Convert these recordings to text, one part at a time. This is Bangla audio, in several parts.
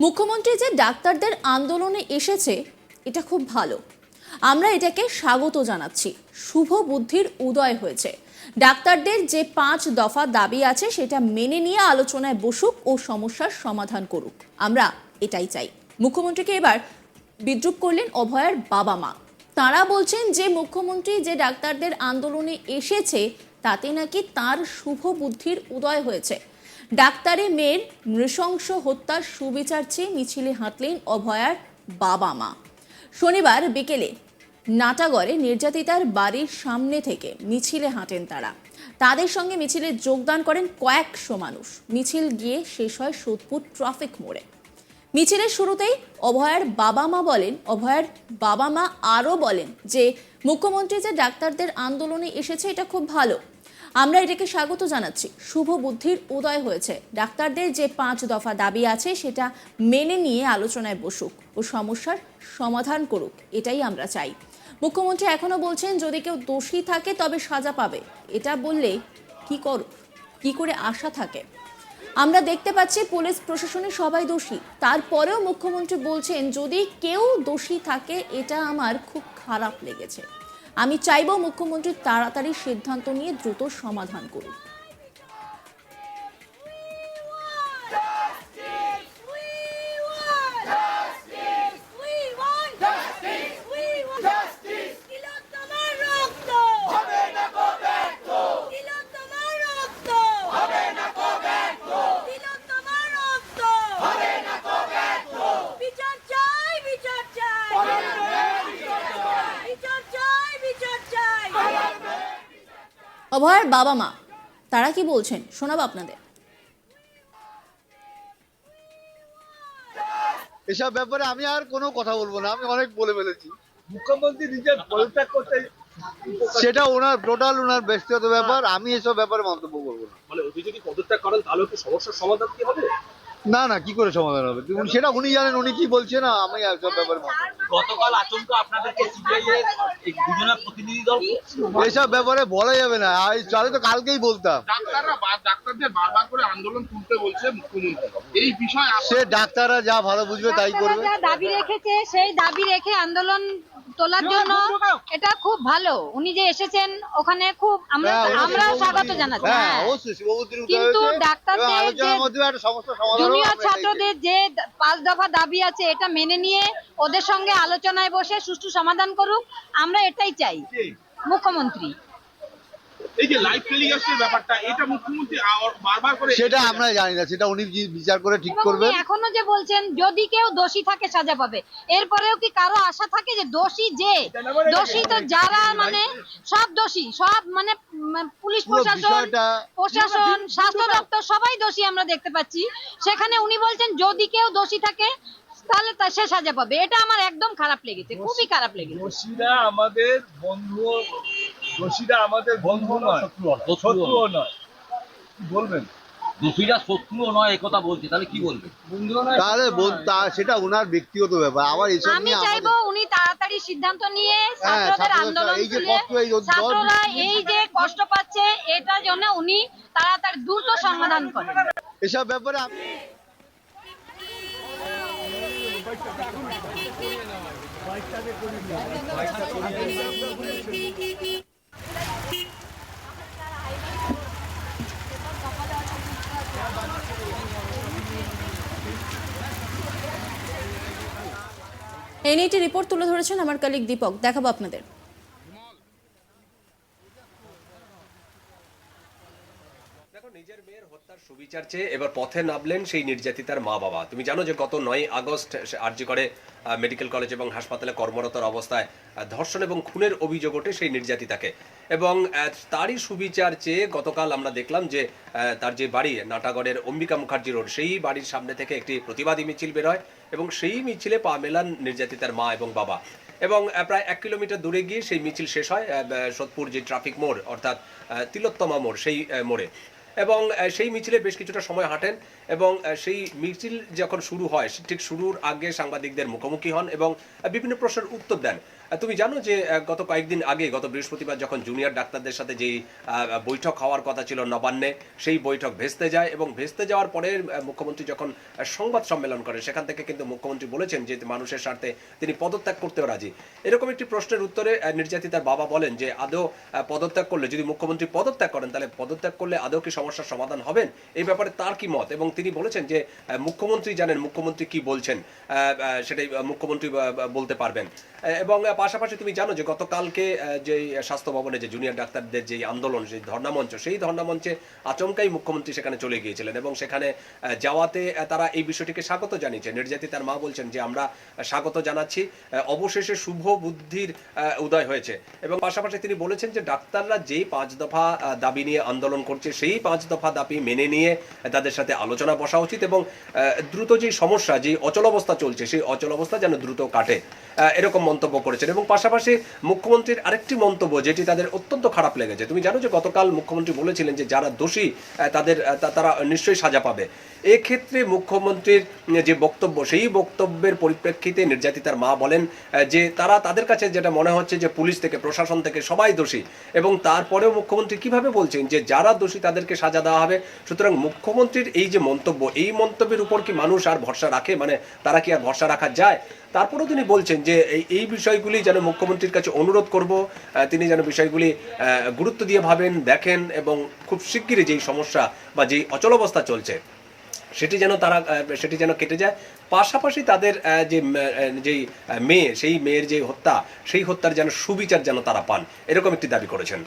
মুখ্যমন্ত্রী যে ডাক্তারদের আন্দোলনে এসেছে, এটা খুব ভালো। আমরা এটাকে স্বাগত জানাচ্ছি। শুভ বুদ্ধির উদয় হয়েছে। ডাক্তারদের যে পাঁচ দফা দাবি আছে, সেটা মেনে নিয়ে আলোচনায় বসুক ও সমস্যার সমাধান করুক। আমরা এটাই চাই। মুখ্যমন্ত্রীকে এবার বিদ্রুপ করলেন অভয়ার বাবা মা। তারা বলছেন যে, মুখ্যমন্ত্রী যে ডাক্তারদের আন্দোলনে এসেছে, তাতে নাকি তার শুভ বুদ্ধির উদয় হয়েছে। ডাক্তারি মেয়ের নৃশংস হত্যার সুবিচার চেয়ে মিছিলে হাঁটলেন অভয়ার বাবা মা। শনিবার বিকেলে নাটাগড়ে নির্যাতিতার বাড়ির সামনে থেকে মিছিলে হাঁটেন তারা। তাদের সঙ্গে মিছিলে যোগদান করেন কয়েকশো মানুষ। মিছিল গিয়ে শেষ হয় সোদপুর ট্রাফিক মোড়ে। মিছিলের শুরুতেই অভয়ার বাবা মা বলেন, অভয়ার বাবা মা আরও বলেন যে, মুখ্যমন্ত্রী যে ডাক্তারদের আন্দোলনে এসেছে, এটা খুব ভালো। আমরা এটাকে স্বাগত জানাচ্ছি। শুভ বুদ্ধির উদয় হয়েছে। ডাক্তারদের যে পাঁচ দফা দাবি আছে, সেটা মেনে নিয়ে আলোচনায় বসুক ও সমস্যার সমাধান করুক, এটাই আমরা চাই। মুখ্যমন্ত্রী এখনও বলছেন, যদি কেউ দোষী থাকে, তবে সাজা পাবে। এটা বললে কি কর, কি করে আশা থাকে? আমরা দেখতে পাচ্ছি, পুলিশ প্রশাসনে সবাই দোষী। তারপরেও মুখ্যমন্ত্রী বলছেন, যদি কেউ দোষী থাকে, এটা আমার খুব খারাপ লেগেছে। আমি চাইব মুখ্যমন্ত্রী তাড়াতাড়ি সিদ্ধান্ত নিয়ে দ্রুত সমাধান করুন বিচার চাই বিচার চাই বিচার চাই বিচার চাই অভয়ের বাবা মা তারা কি বলছেন? শোনাবো আপনাদের। এসব ব্যাপারে আমি আর কোনো কথা বলব না আমি অনেক বলে ফেলেছি। মুখ্যমন্ত্রী নিজের পদত্যাগ করতে সেটা ওনার টোটাল ওনার ব্যক্তিগত ব্যাপার আমি এসব ব্যাপারে মন্তব্য করব না। মানে উনি যদি পদত্যাগ করেন তাহলে কি সমস্যার সমাধান কি হবে? না না কি করে সমাধান হবে? সেটা উনি জানেন উনি কি বলছে না আমি এসব ব্যাপারে গতকাল আচমকা আপনাদেরকে সিবিআই এর দুজনের প্রতিনিধি দল এসব ব্যাপারে বলা যাবে না আর তাহলে তো কালকেই বলতাম। ডাক্তাররা ডাক্তারদের বারবার করে আন্দোলন তুলতে বলছে মুখ্যমন্ত্রী। এই বিষয়ে সে ডাক্তাররা যা ভালো বুঝবে তাই করবে। দাবি রেখেছে সেই দাবি রেখে আন্দোলন তোলার জন্য এটা খুব ভালো। উনি যে এসেছেন ওখানে খুব আমরা হ্যাঁ, আমরাও স্বাগত জানাচ্ছি হ্যাঁ হ্যাঁ। কিন্তু ডাক্তারদের আলোচনার মধ্যে একটা সমস্যা সমাধান জুনিয়র ছাত্রদের যে পাঁচ দফা দাবি আছে এটা মেনে নিয়ে ওদের সঙ্গে আলোচনায় বসে সুষ্ঠু সমাধান করুক আমরা এটাই চাই। মুখ্যমন্ত্রী। এই যে লাইভ টেলিকাস্টের ব্যাপারটা এটা মুখ্যমন্ত্রী বারবার করে সেটা আমরা জানি না সেটা উনি বিচার করে ঠিক এবং এখনও যে বলছেন যদি কেউ দোষী থাকে সাজা পাবে। এরপরেও কি কারও আশা থাকে যে দোষী যে? দোষী তো যারা মানে সব দোষী সব মানে পুলিশ প্রশাসন প্রশাসন স্বাস্থ্য দপ্তর সবাই দোষী আমরা দেখতে পাচ্ছি। সেখানে উনি বলছেন যদি কেউ দোষী থাকে তাহলে তা সে সাজা পাবে। এটা আমার একদম খারাপ লেগেছে খুবই খারাপ লেগেছে। দোষীরা আমাদের বন্ধু দোষীরা আমাদের বন্ধু নয় শত্রুও নয়। বলবেন? দোষীরা শত্রুও নয় একথা বলছে। তাহলে কি বলবে তাহলে সেটা ওনার ব্যক্তিগত ব্যাপার। আবার এসব আমি নিয়ে চাইব উনি তাড়াতাড়ি সিদ্ধান্ত নিয়ে হ্যাঁ, ছাত্রদের আন্দোলন এই যে কষ্ট, এই ছাত্ররা এই যে কষ্ট পাচ্ছে এটার জন্য উনি তাড়াতাড়ি দ্রুত সমাধান করেন। এসব ব্যাপারে আমি এই রিপোর্ট তুলে ধরেছেন আমার কালিক দীপক। দেখাবো আপনাদের দেখো নিজের মেয়ের হত্যার সুবিচার চেয়ে এবার পথে নামলেন সেই নির্যাতিতার মা বাবা। তুমি জানো যে গত নয় আগস্ট করে মেডিকেল কলেজ এবং হাসপাতালে অবস্থায় ধর্ষণ এবং খুনের অভিযোগ ওঠে সেই নির্যাতিতাকে। এবং তারই সুবিচার চেয়ে গতকাল আমরা দেখলাম যে তার যে বাড়ি নাটাগড়ের অম্বিকা মুখার্জি রোড, সেই বাড়ির সামনে থেকে একটি প্রতিবাদী মিছিল বের হয় এবং সেই মিছিলে পা মেলান নির্যাতিতার মা এবং বাবা। এবং প্রায় এক কিলোমিটার দূরে গিয়ে সেই মিছিল শেষ হয় সোদপুর যে ট্রাফিক মোড়, অর্থাৎ তিলোত্তমা মোড়, সেই মোড়ে। এবং সেই মিছিলে বেশ কিছুটা সময় হাঁটেন। এবং সেই মিছিল যখন শুরু হয় ঠিক শুরুর আগে সাংবাদিকদের মুখোমুখি হন এবং বিভিন্ন প্রশ্নের উত্তর দেন। তুমি জানো যে গত কয়েকদিন আগে, গত বৃহস্পতিবার যখন জুনিয়র ডাক্তারদের সাথে যেই বৈঠক হওয়ার কথা ছিল নবান্নে, সেই বৈঠক ভেস্তে যায় এবং ভেস্তে যাওয়ার পরে মুখ্যমন্ত্রী যখন সংবাদ সম্মেলন করেন, সেখান থেকে কিন্তু মুখ্যমন্ত্রী বলেছেন যে, মানুষের স্বার্থে তিনি পদত্যাগ করতেও রাজি। এরকম একটি প্রশ্নের উত্তরে নির্যাতিতার বাবা বলেন যে, আদৌ পদত্যাগ করলে, যদি মুখ্যমন্ত্রী পদত্যাগ করেন, তাহলে পদত্যাগ করলে আদৌ কি সমস্যার সমাধান হবেন? এই ব্যাপারে তার কি মত? এবং তিনি বলেছেন যে মুখ্যমন্ত্রী জানেন মুখ্যমন্ত্রী কি বলছেন সেটাই মুখ্যমন্ত্রী বলতে পারবেন। এবং পাশাপাশি তুমি জানো যে গতকালকে যে স্বাস্থ্য ভবনে যে জুনিয়র ডাক্তারদের যে আন্দোলন, সেই ধর্ণামঞ্চ সেই ধর্ণামঞ্চে আচমকাই মুখ্যমন্ত্রী সেখানে চলে গিয়েছিলেন এবং সেখানে যাওয়াতে তারা এই বিষয়টিকে স্বাগত জানিয়েছে নির্যাতিতার মা বলছেন যে, আমরা স্বাগত জানাচ্ছি। অবশেষে শুভ বুদ্ধির উদয় হয়েছে। এবং পাশাপাশি তিনি বলেছেন যে, ডাক্তাররা যেই পাঁচ দফা দাবি নিয়ে আন্দোলন করছে, সেই পাঁচ দফা দাবি মেনে নিয়ে তাদের সাথে আলোচনা বসা উচিত এবং দ্রুত যে সমস্যা যে অচলাবস্থা চলছে, সেই অচলাবস্থা যেন দ্রুত কাটে এরকম মন্তব্য করেছেন। এবং পাশাপাশি মুখ্যমন্ত্রীর আরেকটি মন্তব্য, যেটি তাদের অত্যন্ত খারাপ লেগেছে। তুমি জানো যে গতকাল মুখ্যমন্ত্রী বলেছিলেন যে যারা দোষী তাদের তারা নিশ্চয়ই সাজা পাবে। এক্ষেত্রে মুখ্যমন্ত্রীর যে বক্তব্য, সেই বক্তব্যের পরিপ্রেক্ষিতে নির্যাতিতার মা বলেন যে তারা তাদের কাছে যেটা মনে হচ্ছে যে পুলিশ থেকে, প্রশাসন থেকে সবাই দোষী। এবং তারপরেও মুখ্যমন্ত্রী কীভাবে বলছেন যে যারা দোষী তাদেরকে সাজা দেওয়া হবে? সুতরাং মুখ্যমন্ত্রীর এই যে মন্তব্য এই মন্তব্যের উপর কি মানুষ আর ভরসা রাখে? মানে তারা কি আর ভরসা রাখা যায়? তারপরেও তিনি বলছেন যে এই বিষয়গুলি যেন মুখ্যমন্ত্রীর কাছে অনুরোধ করব তিনি যেন বিষয়গুলি গুরুত্ব দিয়ে ভাবেন, দেখেন এবং খুব শিগগিরই যেই সমস্যা বা যেই অচলাবস্থা চলছে, সেটি যেন তারা সেটি যেন কেটে যায়। পাশাপাশি তাদের যে যেই মেয়ে, সেই মেয়ের যে হত্যা, সেই হত্যার যেন সুবিচার যেন তারা পান, এরকম একটি দাবি করেছেন।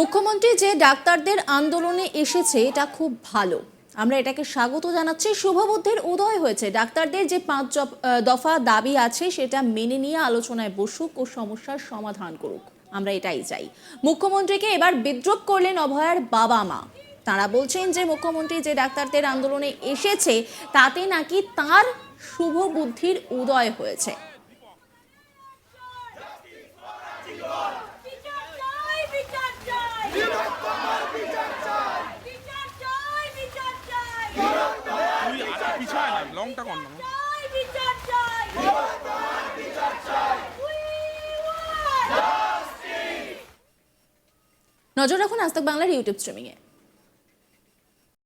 মুখ্যমন্ত্রী যে ডাক্তারদের আন্দোলনে এসেছে, এটা খুব ভালো। আমরা এটাকে স্বাগত জানাচ্ছি। শুভবুদ্ধির উদয় হয়েছে। ডাক্তারদের যে পাঁচ দফা দাবি আছে, সেটা মেনে নিয়ে আলোচনায় বসুক ও সমস্যার সমাধান করুক। আমরা এটাই চাই। মুখ্যমন্ত্রীকে এবার বিদ্রোপ করলেন অভয়ার বাবা মা। তারা বলছেন যে, মুখ্যমন্ত্রী যে ডাক্তারদের আন্দোলনে এসেছে, তাতে নাকি তার শুভ বুদ্ধির উদয় হয়েছে বিচার চাই বিচার চাই বিচার চাই বিচার চাই বিচার চাই তুই আর পিছায় না লংটা কর না? বিচার চাই বিচার চাই নজর রাখুন আজ তাক বাংলার ইউটিউব স্ট্রিমিংয়ে।